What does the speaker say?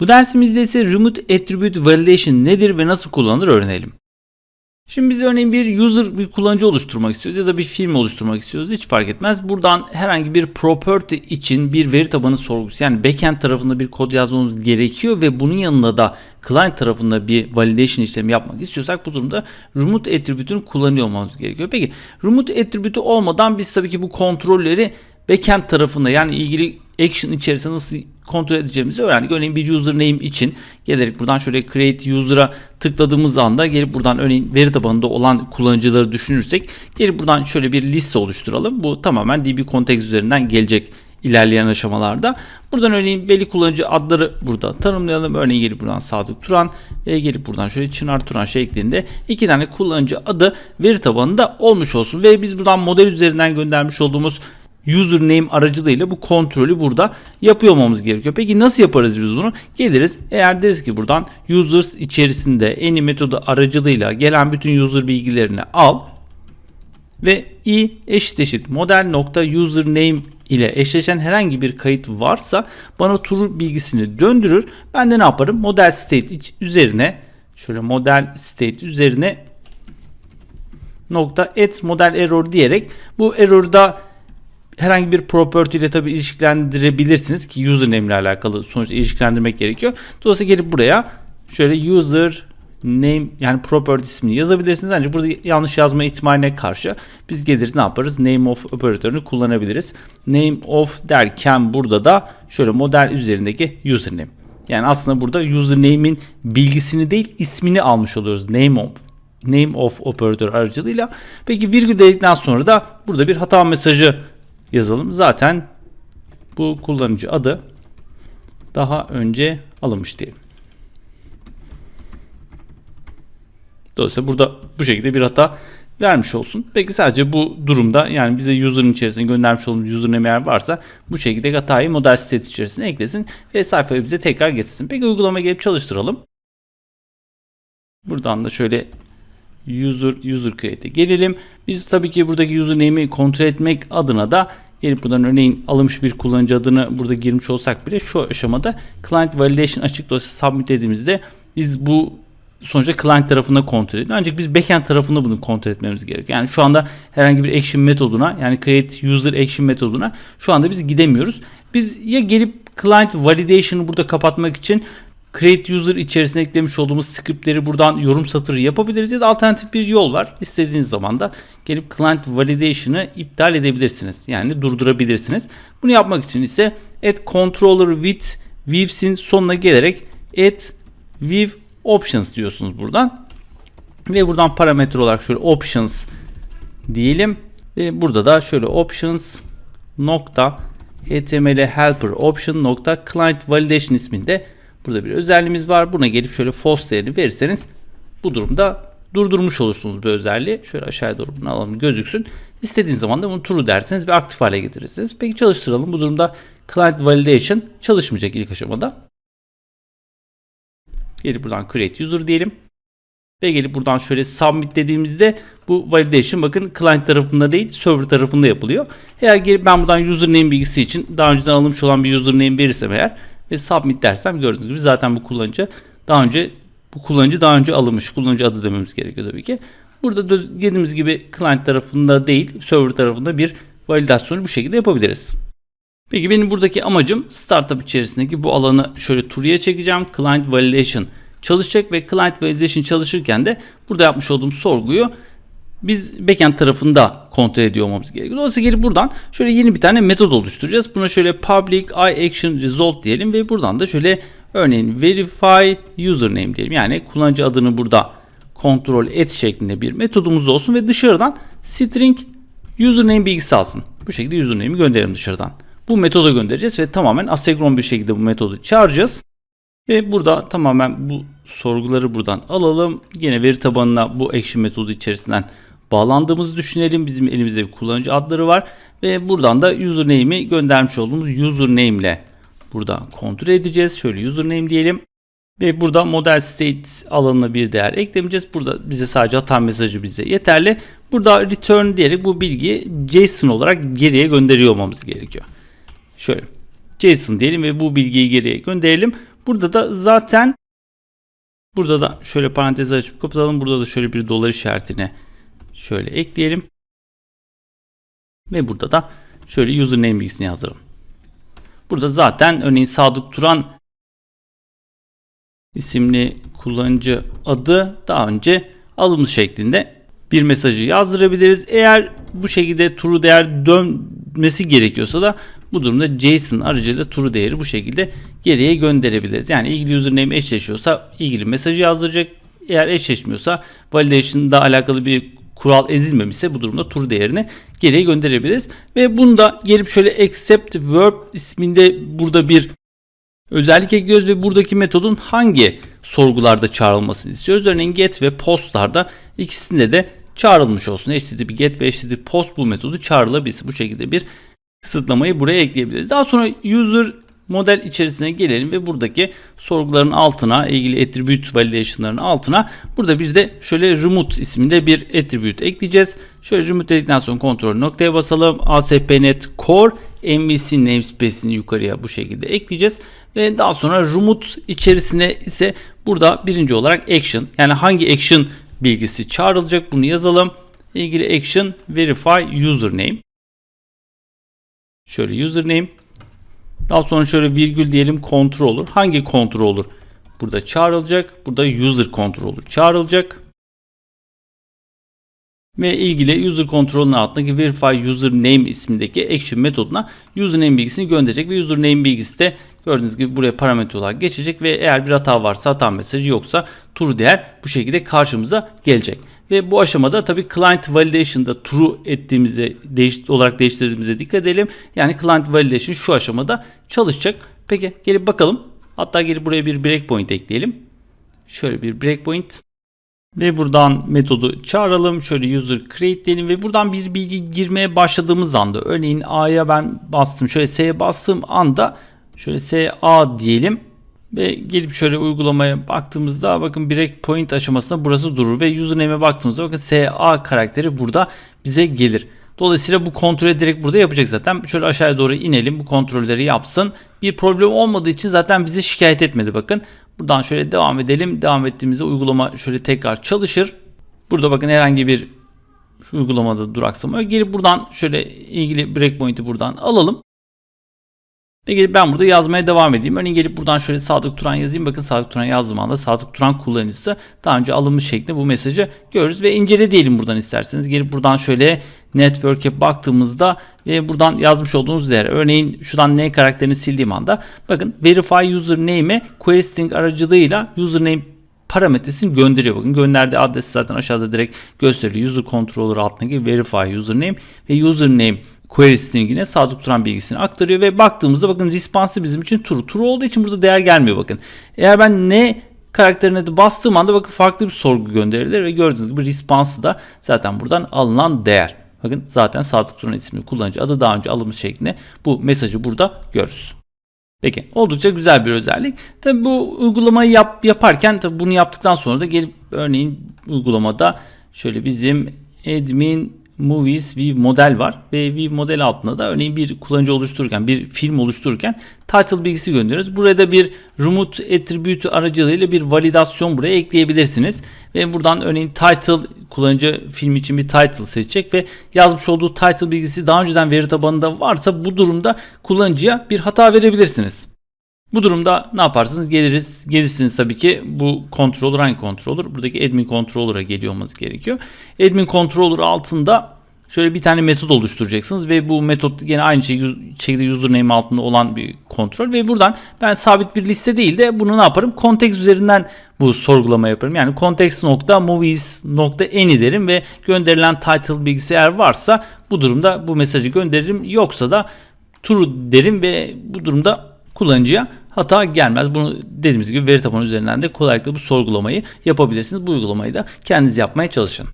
Bu dersimizde ise Remote Attribute Validation nedir ve nasıl kullanılır öğrenelim. Şimdi biz örneğin bir user, bir kullanıcı oluşturmak istiyoruz ya da bir film oluşturmak istiyoruz. Hiç fark etmez. Buradan herhangi bir property için bir veri tabanı sorgusu yani backend tarafında bir kod yazmamız gerekiyor ve bunun yanında da client tarafında bir validation işlemi yapmak istiyorsak bu durumda remote attribute'unu kullanıyor olmamız gerekiyor. Peki remote attribute olmadan biz tabii ki bu kontrolleri backend tarafında yani ilgili action içerisinde nasıl kontrol edeceğimizi öğrendik. Örneğin bir username için gelerek buradan şöyle create user'a tıkladığımız anda gelip buradan örneğin veri tabanında olan kullanıcıları düşünürsek gelip buradan şöyle bir liste oluşturalım. Bu tamamen DB Context üzerinden gelecek ilerleyen aşamalarda. Buradan örneğin belli kullanıcı adları burada tanımlayalım. Örneğin gelip buradan Sadık Turan ve gelip buradan şöyle Çınar Turan şeklinde iki tane kullanıcı adı veri tabanında olmuş olsun. Ve biz buradan model üzerinden göndermiş olduğumuz username aracılığıyla bu kontrolü burada yapıyor olmamız gerekiyor. Peki nasıl yaparız biz bunu? Geliriz eğer deriz ki buradan users içerisinde any metodu aracılığıyla gelen bütün user bilgilerini al ve i eşit eşit model nokta username ile eşleşen herhangi bir kayıt varsa bana true bilgisini döndürür. Ben de ne yaparım? Model state üzerine şöyle model state üzerine nokta at model error diyerek bu error'da herhangi bir property ile tabi ilişkilendirebilirsiniz ki username ile alakalı sonuçta ilişkilendirmek gerekiyor. Dolayısıyla gelip buraya şöyle user name yani property ismini yazabilirsiniz. Ancak burada yanlış yazma ihtimaline karşı biz geliriz ne yaparız? Name of operatörünü kullanabiliriz. Name of derken burada da şöyle model üzerindeki username. Yani aslında burada username'in bilgisini değil ismini almış oluyoruz. Name of name of operatör aracılığıyla. Peki virgül dedikten sonra da burada bir hata mesajı yazalım. Zaten bu kullanıcı adı daha önce alınmış diyelim. Dolayısıyla burada bu şekilde bir hata vermiş olsun. Peki sadece bu durumda yani bize user'ın içerisine göndermiş olduğumuz username eğer varsa bu şekilde hatayı model state içerisine eklesin ve sayfayı bize tekrar getirsin. Peki uygulama gelip çalıştıralım. Buradan da şöyle user user create'e gelelim. Biz tabii ki buradaki username'i kontrol etmek adına da gelip buradan örneğin alınmış bir kullanıcı adını burada girmiş olsak bile şu aşamada client validation açık dosyası submit dediğimizde biz bu sonuçta client tarafında kontrol ediyor. Ancak biz backend tarafında bunu kontrol etmemiz gerekiyor. Yani şu anda herhangi bir action metoduna yani create user action metoduna şu anda biz gidemiyoruz. Biz ya gelip client validation'ı burada kapatmak için create user içerisine eklemiş olduğumuz scriptleri buradan yorum satırı yapabiliriz ya da alternatif bir yol var. İstediğiniz zaman da gelip client validation'ı iptal edebilirsiniz. Yani durdurabilirsiniz. Bunu yapmak için ise add controller with views'in sonuna gelerek add view options diyorsunuz buradan. Ve buradan parametre olarak şöyle options diyelim. Ve burada da şöyle options nokta html helper option nokta client validation isminde burada bir özelliğimiz var. Buna gelip şöyle false değerini verirseniz bu durumda durdurmuş olursunuz bu özelliği. Şöyle aşağıya doğru bunu alalım gözüksün. İstediğiniz zaman da bunu true derseniz ve aktif hale getirirsiniz. Peki çalıştıralım. Bu durumda client validation çalışmayacak ilk aşamada. Gelip buradan create user diyelim. Ve gelip buradan şöyle submit dediğimizde bu validation bakın client tarafında değil server tarafında yapılıyor. Eğer gelip ben buradan username bilgisi için daha önceden alınmış olan bir username verirsem eğer ve submit dersem gördüğünüz gibi zaten bu kullanıcı daha önce bu kullanıcı daha önce alınmış kullanıcı adı dememiz gerekiyor tabii ki. Burada da dediğimiz gibi client tarafında değil server tarafında bir validasyonu bu şekilde yapabiliriz. Peki benim buradaki amacım startup içerisindeki bu alanı şöyle turya çekeceğim. Client validation çalışacak ve client validation çalışırken de burada yapmış olduğum sorguyu biz backend tarafında kontrol ediyor olmamız gerekiyor. Dolayısıyla gelip buradan şöyle yeni bir tane metot oluşturacağız. Buna şöyle public iAction result diyelim ve buradan da şöyle örneğin verify username diyelim. Yani kullanıcı adını burada kontrol et şeklinde bir metodumuz olsun ve dışarıdan string username bilgisi alsın. Bu şekilde username'i gönderelim dışarıdan. Bu metoda göndereceğiz ve tamamen asenkron bir şekilde bu metodu çağıracağız. Ve burada tamamen bu sorguları buradan alalım. Yine veri tabanına bu action metodu içerisinden bağlandığımızı düşünelim. Bizim elimizde bir kullanıcı adları var. Ve buradan da username'i göndermiş olduğumuz username ile burada kontrol edeceğiz. Şöyle username diyelim. Ve burada model state alanına bir değer eklemeyeceğiz. Burada bize sadece hata mesajı bize yeterli. Burada return diyerek bu bilgiyi JSON olarak geriye gönderiyor olmamız gerekiyor. Şöyle JSON diyelim ve bu bilgiyi geriye gönderelim. Burada da zaten burada da şöyle parantez açıp kapatalım. Burada da şöyle bir dolar işaretini şöyle ekleyelim. Ve burada da şöyle username bilgisini yazalım. Burada zaten örneğin Sadık Turan isimli kullanıcı adı daha önce alınmış şeklinde bir mesajı yazdırabiliriz. Eğer bu şekilde true değer dönmesi gerekiyorsa da bu durumda JSON aracılığıyla true değeri bu şekilde geriye gönderebiliriz. Yani ilgili username eşleşiyorsa ilgili mesajı yazdıracak. Eğer eşleşmiyorsa validation'da alakalı bir kural ezilmemişse bu durumda true değerini geriye gönderebiliriz. Ve bunu da gelip şöyle accept verb isminde burada bir özellik ekliyoruz ve buradaki metodun hangi sorgularda çağrılmasını istiyoruz. Örneğin get ve postlarda ikisinde de çağrılmış olsun. HTTP get ve HTTP post bu metodu çağrılabilsin. Bu şekilde bir kısıtlamayı buraya ekleyebiliriz. Daha sonra user model içerisine gelelim ve buradaki sorguların altına ilgili attribute validation'ların altına burada bir de şöyle remote isminde bir attribute ekleyeceğiz. Şöyle remote dedikten sonra kontrol noktaya basalım. ASP.NET Core MVC namespace'ini yukarıya bu şekilde ekleyeceğiz. Ve daha sonra remote içerisine ise burada birinci olarak action yani hangi action bilgisi çağrılacak bunu yazalım. İlgili action verify username. Şöyle username daha sonra şöyle virgül diyelim controller. Hangi controller burada çağrılacak? Burada user controller çağrılacak. Ve ilgili user control'ün altındaki verify username ismindeki action metoduna username bilgisini gönderecek ve username bilgisi de gördüğünüz gibi buraya parametre olarak geçecek ve eğer bir hata varsa hata mesajı yoksa true değer bu şekilde karşımıza gelecek. Ve bu aşamada tabi client validation'da true ettiğimize değiş, olarak değiştirdiğimize dikkat edelim. Yani client validation şu aşamada çalışacak. Peki gelip bakalım. Hatta gelip buraya bir breakpoint ekleyelim. Şöyle bir breakpoint. Ve buradan metodu çağıralım. Şöyle user create diyelim ve buradan bir bilgi girmeye başladığımız anda örneğin A'ya ben bastım. Şöyle S'ye bastığım anda şöyle SA diyelim. Ve gelip şöyle uygulamaya baktığımızda bakın breakpoint aşamasında burası durur ve username'e baktığımızda bakın SA karakteri burada bize gelir. Dolayısıyla bu kontrolü direkt burada yapacak zaten. Şöyle aşağıya doğru inelim bu kontrolleri yapsın. Bir problem olmadığı için zaten bizi şikayet etmedi bakın. Buradan şöyle devam edelim. Devam ettiğimizde uygulama şöyle tekrar çalışır. Burada bakın herhangi bir uygulamada duraksama. Gelip buradan şöyle ilgili breakpoint'i buradan alalım. Ve gelip ben burada yazmaya devam edeyim. Örneğin gelip buradan şöyle Sadık Turan yazayım. Bakın Sadık Turan yazdığım anda Sadık Turan kullanıcısı daha önce alınmış şeklinde bu mesajı görürüz. Ve incele diyelim buradan isterseniz. Gelip buradan şöyle network'e baktığımızda ve buradan yazmış olduğunuz değer. Örneğin şuradan n karakterini sildiğim anda bakın verify username'e query string aracılığıyla username parametresini gönderiyor. Bakın gönderdiği adresi zaten aşağıda direkt gösteriyor. User controller altındaki verify username ve username query string'ine sadık turan bilgisini aktarıyor ve baktığımızda bakın response'ı bizim için true. True olduğu için burada değer gelmiyor bakın. Eğer ben ne karakterine de bastığım anda bakın farklı bir sorgu gönderilir ve gördüğünüz gibi response'ı da zaten buradan alınan değer. Bakın zaten Sadık Turan isimli kullanıcı adı daha önce alınmış şeklinde bu mesajı burada görürüz. Peki oldukça güzel bir özellik. Tabi bu uygulamayı yap, yaparken tabi bunu yaptıktan sonra da gelip örneğin uygulamada şöyle bizim admin Movies View model var ve View model altında da örneğin bir kullanıcı oluştururken bir film oluştururken title bilgisi gönderiyoruz. Burada bir remote attribute aracılığıyla bir validasyon buraya ekleyebilirsiniz. Ve buradan örneğin title kullanıcı film için bir title seçecek ve yazmış olduğu title bilgisi daha önceden veri tabanında varsa bu durumda kullanıcıya bir hata verebilirsiniz. Bu durumda ne yaparsınız? Geliriz, gelirsiniz tabii ki bu controller hangi controller? Buradaki admin controller'a geliyor olması gerekiyor. Admin controller altında şöyle bir tane metot oluşturacaksınız ve bu metot yine aynı şekilde username altında olan bir kontrol ve buradan ben sabit bir liste değil de bunu ne yaparım? Context üzerinden bu sorgulama yaparım. Yani context nokta movies nokta any derim ve gönderilen title bilgisayar varsa bu durumda bu mesajı gönderirim. Yoksa da true derim ve bu durumda kullanıcıya hata gelmez. Bunu dediğimiz gibi veri tabanı üzerinden de kolaylıkla bu sorgulamayı yapabilirsiniz. Bu uygulamayı da kendiniz yapmaya çalışın.